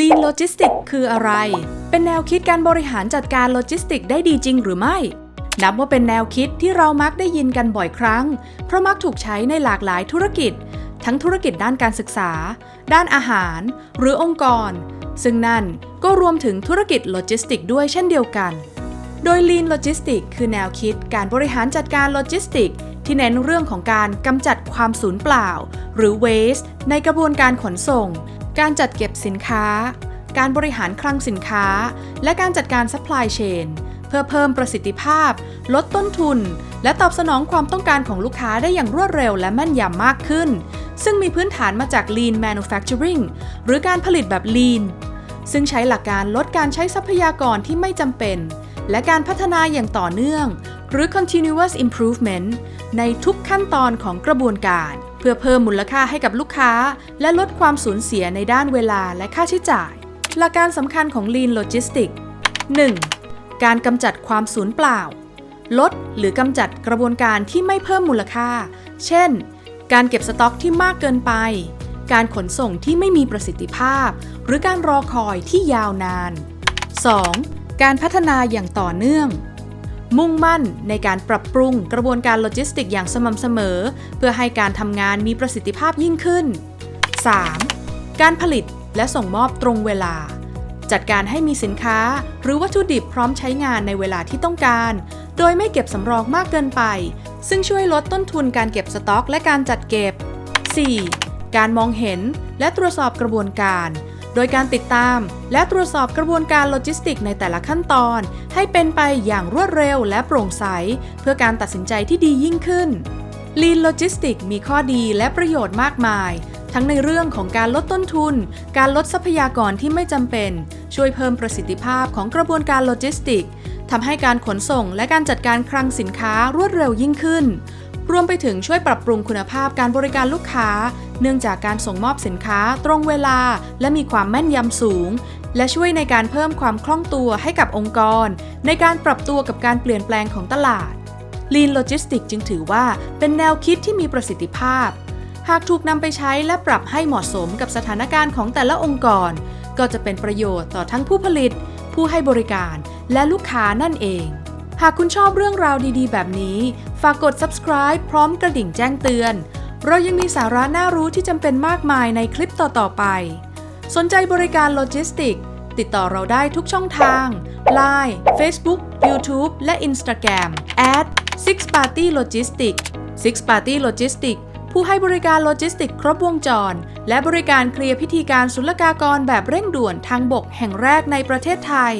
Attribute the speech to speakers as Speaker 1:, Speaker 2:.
Speaker 1: Lean Logistics คืออะไร เป็นแนวคิดการบริหารจัดการโลจิสติกได้ดีจริงหรือไม่ นับว่าเป็นแนวคิดที่เรามักได้ยินกันบ่อยครั้ง เพราะมักถูกใช้ในหลากหลายธุรกิจ ทั้งธุรกิจด้านการศึกษา ด้านอาหาร หรือองค์กร ซึ่งนั่นก็รวมถึงธุรกิจโลจิสติกด้วยเช่นเดียวกัน โดย Lean Logistics คือแนวคิดการบริหารจัดการโลจิสติกที่เน้นเรื่องของการกำจัดความสูญเปล่า หรือ waste ในกระบวนการขนส่ง การจัดเก็บสินค้า การบริหารคลังสินค้า และการจัดการ supply chain เพื่อเพิ่มประสิทธิภาพ ลดต้นทุน และตอบสนองความต้องการของลูกค้าได้อย่างรวดเร็วและแม่นยำมากขึ้น ซึ่งมีพื้นฐานมาจาก lean manufacturing หรือการผลิตแบบ lean ซึ่งใช้หลักการลดการใช้ทรัพยากรที่ไม่จำเป็น และการพัฒนาอย่างต่อเนื่อง หรือ continuous improvement ในทุกขั้นตอนของกระบวนการ เพื่อเพิ่มมูลค่าให้กับลูกค้า และลดความสูญเสียในด้านเวลาและค่าใช้จ่าย หลักการสำคัญของ Lean Logistics 1. การกำจัดความสูญเปล่า ลดหรือกำจัดกระบวนการที่ไม่เพิ่มมูลค่า เช่น การเก็บสต็อกที่มากเกินไป การขนส่งที่ไม่มีประสิทธิภาพ หรือการรอคอยที่ยาวนาน 2. การพัฒนาอย่างต่อเนื่อง มุ่งมั่นในการปรับปรุงกระบวนการโลจิสติกอย่างสม่ำเสมอ เพื่อให้การทำงานมีประสิทธิภาพยิ่งขึ้น 3. การผลิตและส่งมอบตรงเวลา จัดการให้มีสินค้า หรือวัตถุดิบพร้อมใช้งานในเวลาที่ต้องการ โดยไม่เก็บสำรองมากเกินไป ซึ่งช่วยลดต้นทุนการเก็บสต็อก และการจัดเก็บ 4. การมองเห็นและตรวจสอบกระบวนการ โดยการติดตาม และตรวจสอบกระบวนการโลจิสติกในแต่ละขั้นตอน ให้เป็นไปอย่างรวดเร็วและโปร่งใส เพื่อการตัดสินใจที่ดียิ่งขึ้น Lean Logistics มีข้อดีและประโยชน์มากมาย ทั้งในเรื่องของการลดต้นทุน การลดทรัพยากรที่ไม่จำเป็น ช่วยเพิ่มประสิทธิภาพของกระบวนการโลจิสติกทำให้การขนส่งและการจัดการคลังสินค้ารวดเร็วยิ่งขึ้น รวมไปถึงช่วยปรับปรุงคุณภาพการบริการลูกค้า เนื่องจากการส่งมอบสินค้าตรงเวลา และมีความแม่นยำสูง และช่วยในการเพิ่มความคล่องตัวให้กับองค์กร ในการปรับตัวกับการเปลี่ยนแปลงของตลาด Lean Logistics จึงถือว่าเป็นแนวคิดที่มีประสิทธิภาพ หากถูกนำไปใช้และปรับให้เหมาะสมกับสถานการณ์ของแต่ละองค์กร ก็จะเป็นประโยชน์ต่อทั้งผู้ผลิต ผู้ให้บริการ และลูกค้านั่นเอง หากคุณชอบเรื่องราวดีๆ แบบนี้ ฝากกด subscribe พร้อมกระดิ่งแจ้งเตือน เรายังมีสาระน่ารู้ที่จำเป็นมากมายในคลิปต่อๆไป สนใจบริการโลจิสติก ติดต่อเราได้ทุกช่องทาง Line Facebook YouTube และ Instagram Six Party Logistics Six Party Logistics ผู้ให้บริการโลจิสติกครบวงจร และบริการเคลียร์พิธีการศุลกากรแบบเร่งด่วนทางบกแห่งแรกในประเทศไทย